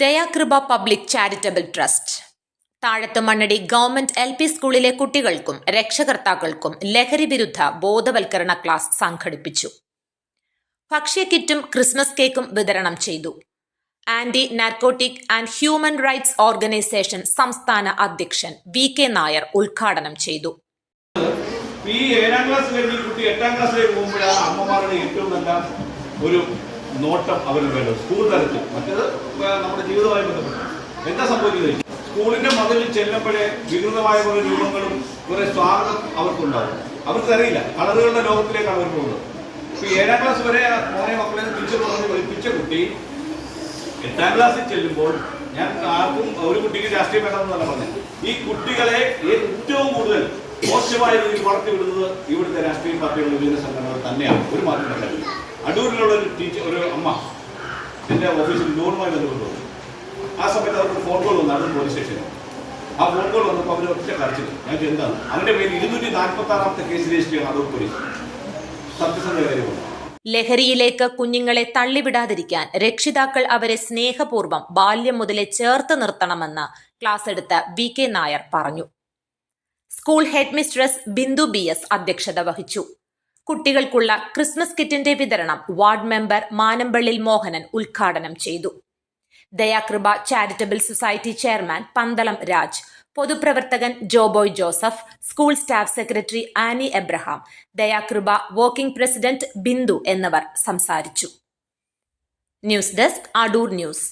ദയാകൃപ public charitable trust. താഴത്ത് Mannadi government L P സ്കൂളിലെ കുട്ടികൾക്കും രക്ഷകർത്താക്കൾക്കും ലഹരി വിരുദ്ധ ബോധവൽക്കരണ ക്ലാസ് സംഘടിപ്പിച്ചു. ഭക്ഷ്യ കിറ്റും ക്രിസ്മസ് കേക്കും വിതരണം ചെയ്തു. Anti narcotic and human rights organisation സംസ്ഥാന അധ്യക്ഷൻ വി കെ നായർ ഉദ്ഘാടനം ചെയ്തു. ഈ ഏഴാം ക്ലാസ് കഴിഞ്ഞ് കുട്ടി എട്ടാം ക്ലാസ്സിലേക്ക് പോകുമ്പോഴാണ് അമ്മമാരുടെ ഏറ്റവും നല്ല ഒരു നോട്ടം അവർ വേണ്ടത്. സ്കൂൾ തലത്തിൽ. മറ്റേത് നമ്മുടെ ജീവിതവുമായി ബന്ധപ്പെട്ട്. എന്താ സംഭവിക്കുന്നത്? സ്കൂളിന്റെ മതിൽ ചെല്ലുമ്പോഴേ വികൃതമായ കുറെ രൂപങ്ങളും കുറെ സ്വാഗതം അവർക്കുണ്ടാവും അവർക്ക് അറിയില്ല കളറുകളുടെ ലോകത്തിലേക്കാണ് അവർ പോകുന്നത്. ഇപ്പൊ ഏഴാം ക്ലാസ് വരെ മോനെ മക്കളെ ടീച്ചർ പറഞ്ഞ് പഠിപ്പിച്ച കുട്ടി എട്ടാം ക്ലാസ്സിൽ ചെല്ലുമ്പോൾ ഞാൻ ആർക്കും ഒരു കുട്ടിക്ക് രാഷ്ട്രീയം വേണമെന്നല്ല പറഞ്ഞത്. ഈ കുട്ടികളെ ഏറ്റവും കൂടുതൽ മോശമായ രീതിയിൽ വളർത്തി വിടുന്നത് ഇവിടുത്തെ രാഷ്ട്രീയ പാർട്ടികളുടെ വിവിധ സംഘടനകൾ തന്നെയാണ്. ഒരു മാറ്റം അടൂരിലുള്ള ഒരു ടീച്ചർ ഒരു അമ്മ എന്റെ ഓഫീസിൽ ലോണുമായി ബന്ധപ്പെട്ട് വന്നു. ആ സമയത്ത് അവർക്ക് ഫോൺ കോൾ വന്നു അടൂർ പോലീസ് സ്റ്റേഷനിൽ ആ ഫോൺ കോൾ വന്നപ്പോൾ അവർ ഒറ്റ കരച്ചില്ല ഞങ്ങൾക്ക് എന്താണ്? അവന്റെ പേരിൽ ഇരുന്നൂറ്റി നാൽപ്പത്തി ആറാമത്തെ കേസ് രജിസ്റ്റർ ചെയ്യണം അടൂർ പോലീസ് സത്യസന്ധ കാര്യമാണ്. ലഹരിയിലേക്ക് കുഞ്ഞുങ്ങളെ തള്ളിവിടാതിരിക്കാൻ രക്ഷിതാക്കൾ അവരെ സ്നേഹപൂർവം ബാല്യം മുതലേ ചേർത്ത് നിർത്തണമെന്ന് ക്ലാസ് എടുത്ത വി കെ നായർ പറഞ്ഞു. School headmistress Bindu B S അധ്യക്ഷത വഹിച്ചു. കുട്ടികൾക്കുള്ള ക്രിസ്മസ് കിറ്റിന്റെ വിതരണം വാർഡ് മെമ്പർ മാനമ്പള്ളിൽ മോഹനൻ ഉദ്ഘാടനം ചെയ്തു. Dayakripa charitable society chairman Pandalam Raj പൊതുപ്രവർത്തകൻ Joboy Joseph school staff secretary Annie Abraham Dayakripa working president Bindu എന്നിവർ സംസാരിച്ചു. News desk Adoor news.